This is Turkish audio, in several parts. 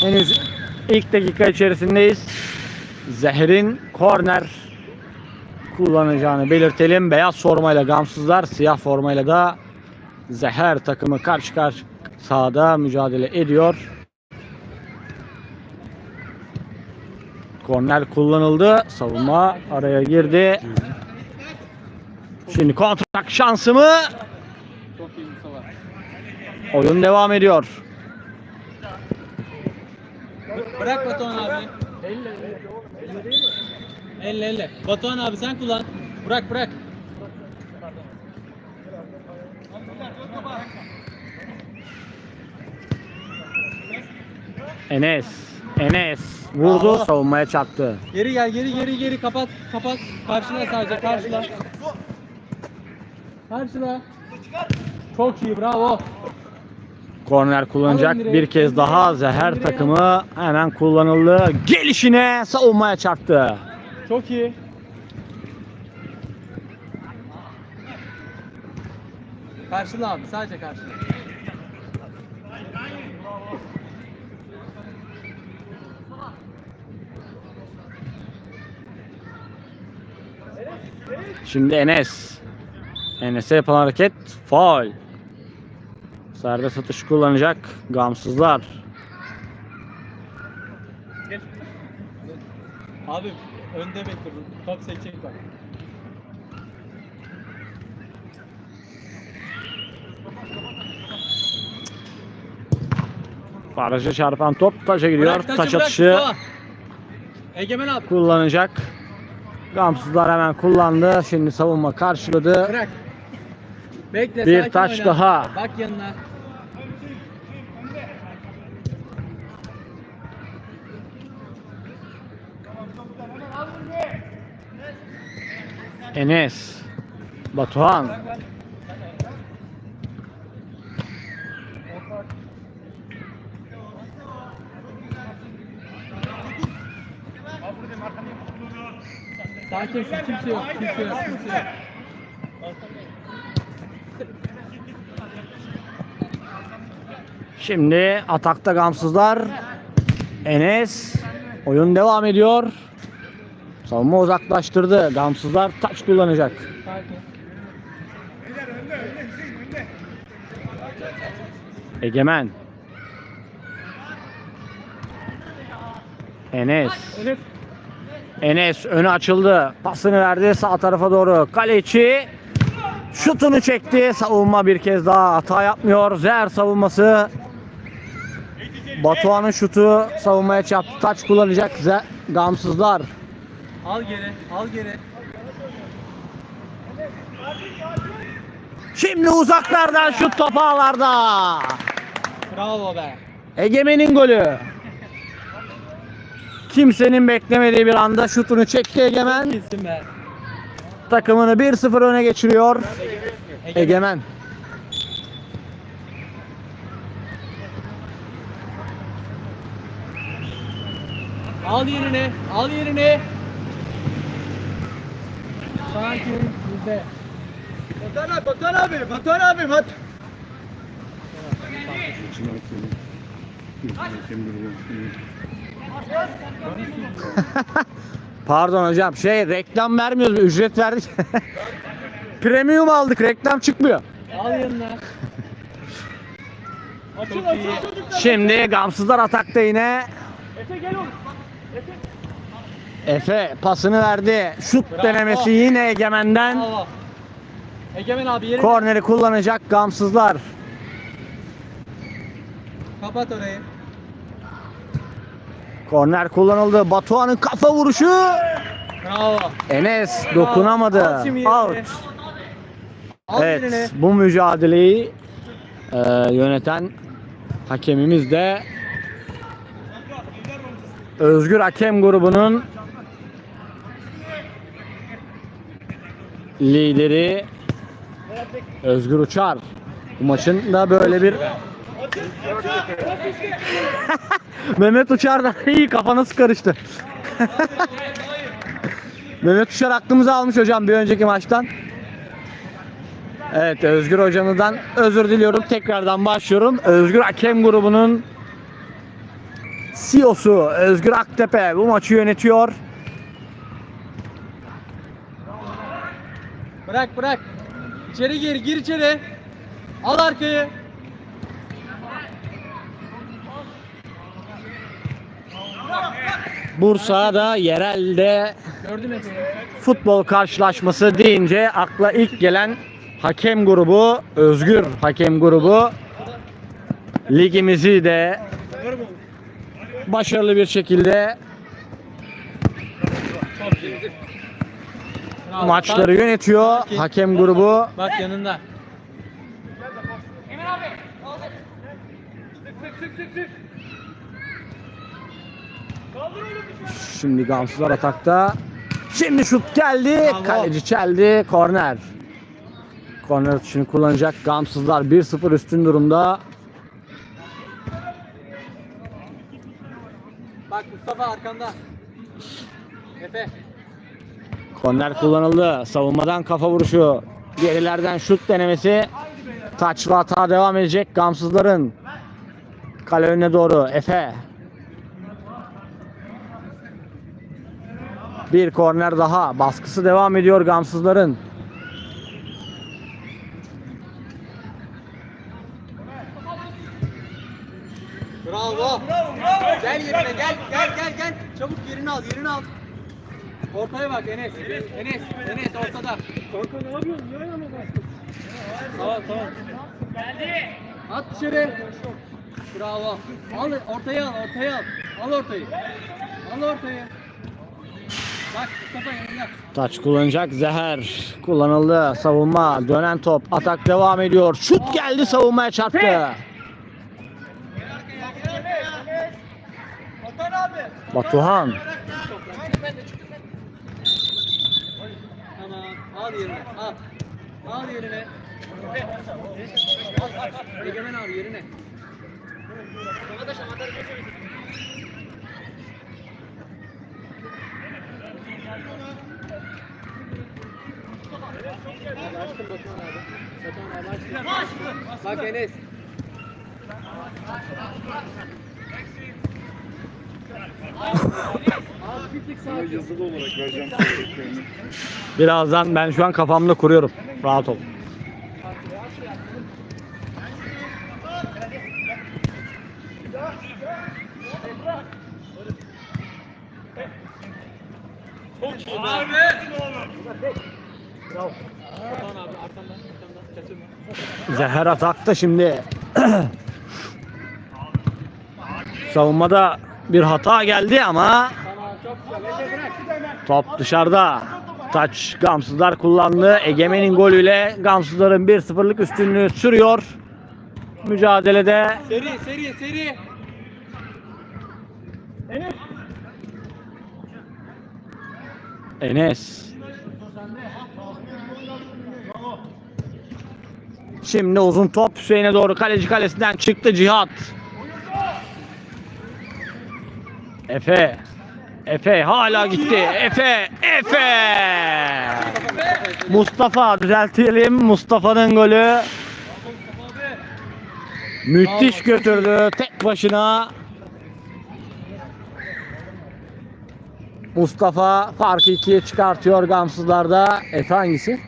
Henüz ilk dakika içerisindeyiz. Zehir'in korner kullanacağını belirtelim. Beyaz formayla gamsızlar, siyah formayla da Zeher takımı karşı karşı sahada mücadele ediyor. Korner kullanıldı. Savunma araya girdi. Şimdi kontrak şansı mı? Oyun devam ediyor. Bırak Batuhan abi. Elle elle. Elle Batuhan abi sen kullan. Bırak bırak. Enes. Enes vurdu Aa. savunmaya çaktı. Geri gel geri geri geri kapat kapat. Karşıla sadece karşıla. Karşıla. Çok iyi bravo. Korner kullanacak bir kez daha Zeher takımı hemen kullanıldı. Gelişine savunmaya çaktı. Çok iyi. Karşıla abi sadece karşıla. Şimdi Enes. Enes'e yapılan hareket faul. Serbest atış kullanacak gamsızlar. Abi önde bekle. Top sekecek bak. Baraja çarpan top taça gidiyor. Bırak, taçı Taç bırak atışı Mustafa. Egemen abi. kullanacak. Gamsızlar hemen kullandı. Şimdi savunma karşıladı. Bırak. Bekle Bir taç oyna. daha. Bak yanına. Enes. Batuhan. Sakinsin kimse. Şimdi atakta gamsızlar. Enes. Oyun devam ediyor. Savunma uzaklaştırdı. Gamsızlar taç kullanacak. Egemen. Enes. Enes önü açıldı. Pasını verdi sağ tarafa doğru. Kaleci şutunu çekti. Savunma bir kez daha hata yapmıyor. Zer savunması. Batuhan'ın şutu savunmaya çarptı. Taç kullanacak Ze- gamsızlar. Al geri al geri. Şimdi uzaklardan şut top ağlarda. Bravo be. Egemen'in golü. Kimsenin beklemediği bir anda şutunu çekti Egemen. Takımını 1-0 öne geçiriyor. Egemen. Al yerini. Al yerini. Sakin. Bizde. Batuhan abi, Batuhan abi, Batuhan abi, Bat. Pardon hocam şey reklam vermiyoruz ücret verdik. Premium aldık reklam çıkmıyor. Al yanına. Açıl, açıl çocuklar. Şimdi gamsızlar atakta yine. Efe gel oğlum. Efe pasını verdi. Şut Bravo. denemesi yine Egemen'den. Bravo. Egemen abi yerini Korneri kullanacak gamsızlar. kapat orayı. Korner kullanıldı. Batuhan'ın kafa vuruşu. Bravo. Enes Al dokunamadı. Out. Al. Evet bu mücadeleyi e, yöneten hakemimiz de Özgür Hakem grubunun lideri Özgür Uçar. Bu maçın da böyle bir Mehmet Uçar da iyi kafanız karıştı. Mehmet Uçar aklımızı almış hocam bir önceki maçtan. Evet Özgür hocamızdan özür diliyorum. Tekrardan başlıyorum. Özgür Hakem grubunun CEO'su Özgür Aktepe bu maçı yönetiyor. Bırak bırak. İçeri gir gir içeri. Al arkayı. Bursa'da yerelde futbol karşılaşması deyince akla ilk gelen hakem grubu, Özgür hakem grubu ligimizi de başarılı bir şekilde. Maçları yönetiyor. Hakem grubu Bak yanında. Şimdi Gamsızlar atakta. Şimdi şut geldi. Kaleci çeldi. Korner. Korner atışını kullanacak. Gamsızlar 1-0 üstün durumda. Bak Mustafa arkanda. Efe. Korner kullanıldı. Savunmadan kafa vuruşu. Gerilerden şut denemesi. Taçlı hata devam edecek. Gamsızların. Kale önüne doğru. Efe. Bir korner daha. Baskısı devam ediyor Gamsızların. Bravo. Gel yerine gel gel gel gel. Çabuk yerini al yerini al. Ortaya bak Enes. Enes. Enes ortada. Kanka ne yapıyorsun? Niye ayağıma bastın? Tamam tamam. At dışarı. Bravo. Al ortaya al ortaya al. Al ortayı. Al ortayı. Bak Mustafa yanında. Taç kullanacak. Zeher kullanıldı. Savunma. Dönen top. Atak devam ediyor. Şut geldi savunmaya çarptı. Hakan abi. Batuhan. Yerine. Al. Al yerine. Egemen abi yerine. Abi açtım Batuhan abi. Batuhan abi açtım. Bak Enes. Abi bir tık sakin. Birazdan ben şu an kafamda kuruyorum. Rahat ol. Abi kaçırma. Zeher atakta şimdi. Savunmada bir hata geldi ama Tamam çok güzel. Efe bırak. Top dışarıda. Taç Gamsızlar kullandı. Egemen'in golüyle Gamsızların 1-0'lık üstünlüğü sürüyor. Mücadelede Seri seri seri. Enes. Şimdi uzun top Hüseyin'e doğru kaleci kalesinden çıktı Cihat. Efe. Efe hala gitti. Efe. Efe. Mustafa düzeltelim. Mustafa'nın golü. Müthiş götürdü tek başına. Mustafa farkı ikiye çıkartıyor Gamsızlar'da. Efe hangisi?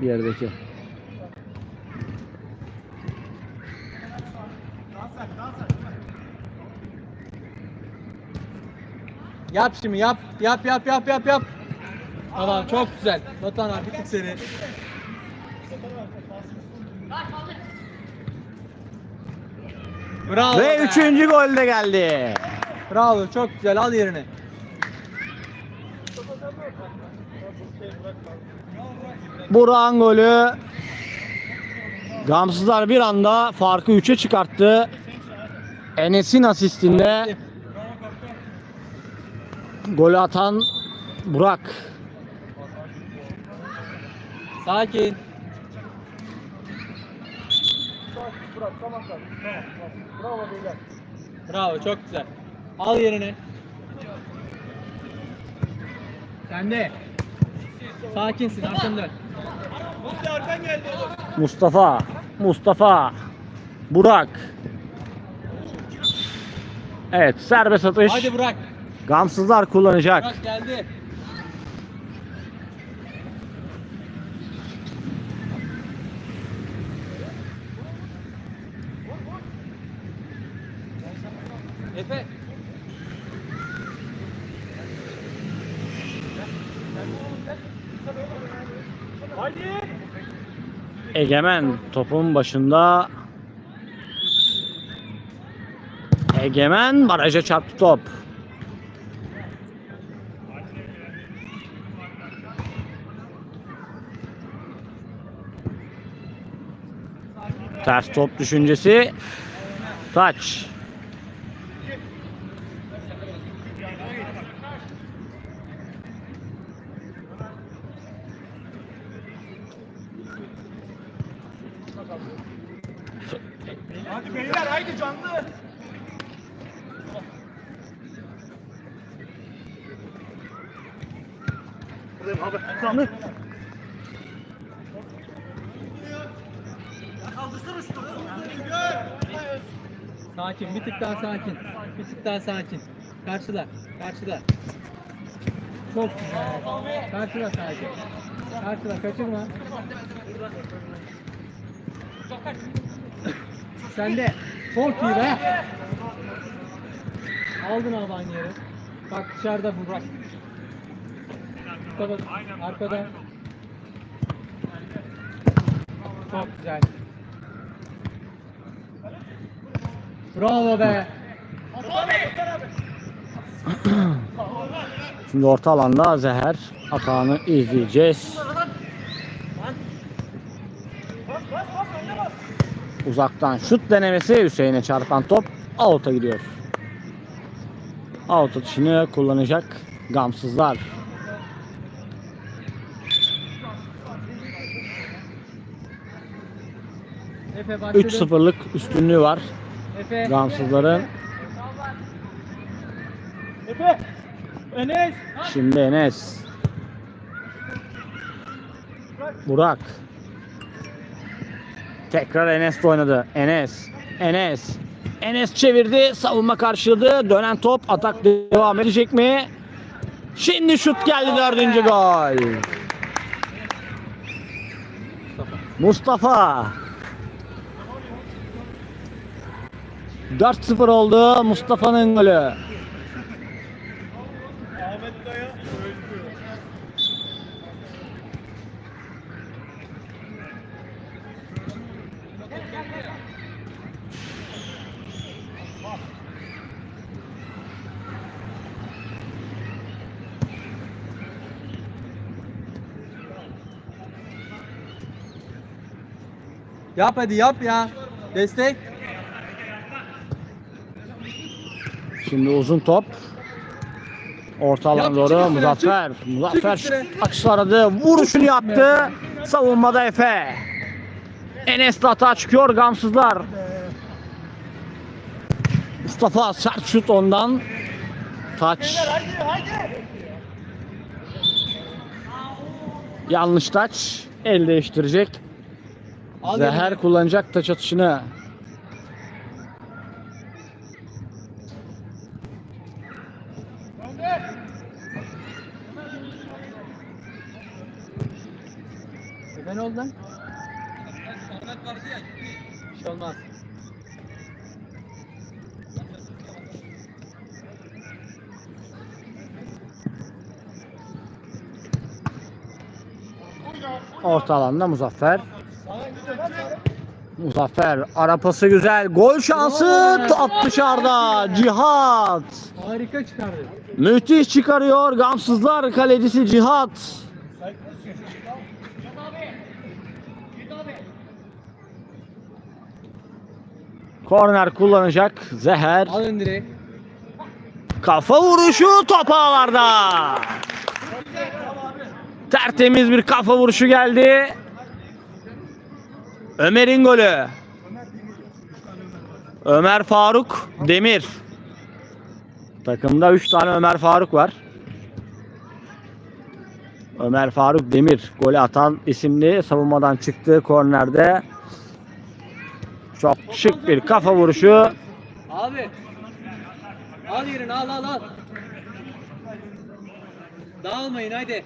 Bir yerdeki. Yap şimdi yap. Yap yap yap yap yap. Tamam çok güzel. Batuhan abi bir tık seri. Bravo. Ve be. üçüncü gol de geldi. Bravo çok güzel al yerine. Burak'ın golü. Gamsızlar bir anda farkı 3'e çıkarttı. Enes'in asistinde golü atan Burak. Sakin. Bravo çok güzel. Al yerine. Sen de. Sakinsin arkanı dön. Mustafa, Mustafa, Burak. Evet serbest atış. Hadi bırak. Gamsızlar kullanacak. Bırak geldi. Efe. Haydi. Egemen topun başında. Egemen baraja çarptı top. Ters top düşüncesi. Taç. Hadi beyler haydi canlı. Buradayım abi. Canlı. Sakin, bir tık daha sakin. Bir tık daha sakin. Karşıda, karşıda. Çok güzel. Karşıda sakin. Karşıda, kaçırma. Sen de. Çok iyi be. Aldın abi aynı yere. Bak dışarıda Burak. Mustafa arkada. Çok güzel. Bravo be. Şimdi orta alanda Zeher atağını izleyeceğiz. Uzaktan şut denemesi Hüseyin'e çarpan top out'a gidiyor. Out atışını kullanacak gamsızlar. Efe başladı. 3-0'lık üstünlüğü var Efe. gamsızların. Efe. Enes. Şimdi Enes. Burak. Tekrar Enes oynadı. Enes. Enes. Enes çevirdi. Savunma karşıladı. Dönen top. Atak devam edecek mi? Şimdi şut geldi dördüncü gol. Mustafa. 4-0 oldu Mustafa'nın golü. Yap hadi yap ya. Destek. Şimdi uzun top. Orta alana Yap, doğru Muzaffer. Muzaffer açısı aradı. Vuruşunu yaptı. Savunmada Efe. Enes hata çıkıyor gamsızlar. Mustafa sert şut ondan. Taç. Yanlış taç. El değiştirecek. Zeher kullanacak taç atışını. Efe ne oldu lan? Bir şey olmaz. Orta alanda Muzaffer. Muzaffer arapası güzel. Gol şansı top dışarıda. Cihat. Harika çıkardı. Müthiş çıkarıyor. Gamsızlar kalecisi Cihat. Korner kullanacak Zeher. Alın. Kafa vuruşu top ağlarda. Tertemiz bir kafa vuruşu geldi. Ömer'in golü. Ömer Faruk Demir. Takımda 3 tane Ömer Faruk var. Ömer Faruk Demir golü atan isimli savunmadan çıktığı kornerde çok şık bir kafa vuruşu. Abi. Al yerini al al al. Dağılmayın haydi.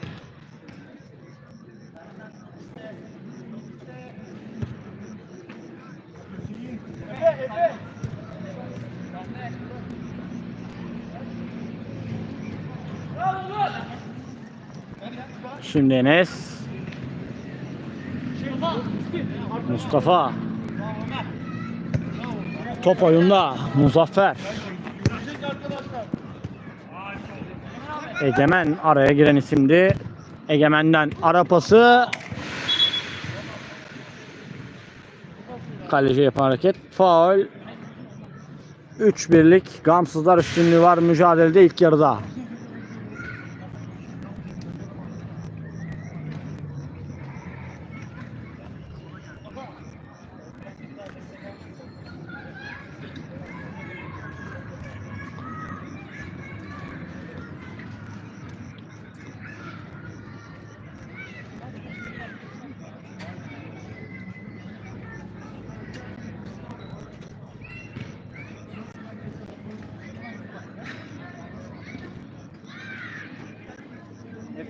Şimdi Enes. Mustafa. Top oyunda. Muzaffer. Egemen araya giren isimdi. Egemen'den ara pası. Kaleci yapan hareket. Faul. 3-1'lik gamsızlar üstünlüğü var mücadelede ilk yarıda.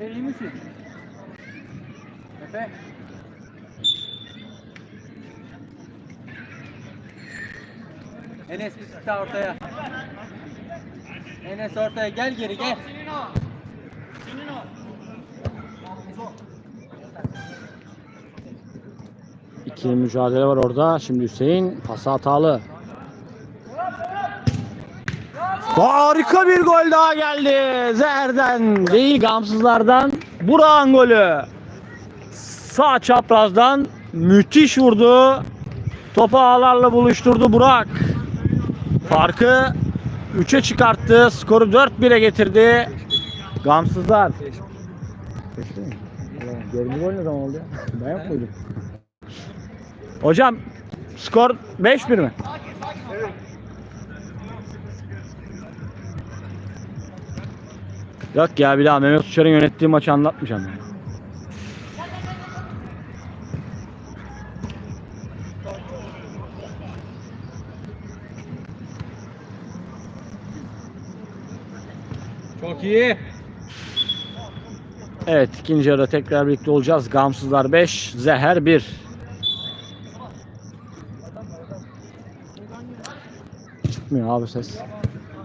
Efe iyi misin? Efe. Enes bir ortaya. Enes ortaya gel geri gel. İkili mücadele var orada. Şimdi Hüseyin pası hatalı. Harika bir gol daha geldi. Zerden değil gamsızlardan. Burak'ın golü. Sağ çaprazdan müthiş vurdu. Topu ağlarla buluşturdu Burak. Farkı 3'e çıkarttı. Skoru 4-1'e getirdi. Gamsızlar. Gördüğüm gol ne zaman oldu ya? Ben yapmadım. Hocam skor 5-1 mi? Yok ya bir daha Mehmet Uçar'ın yönettiği maçı anlatmayacağım. ya. Çok iyi. Evet ikinci yarıda tekrar birlikte olacağız. Gamsızlar 5, Zeher 1. Çıkmıyor abi ses.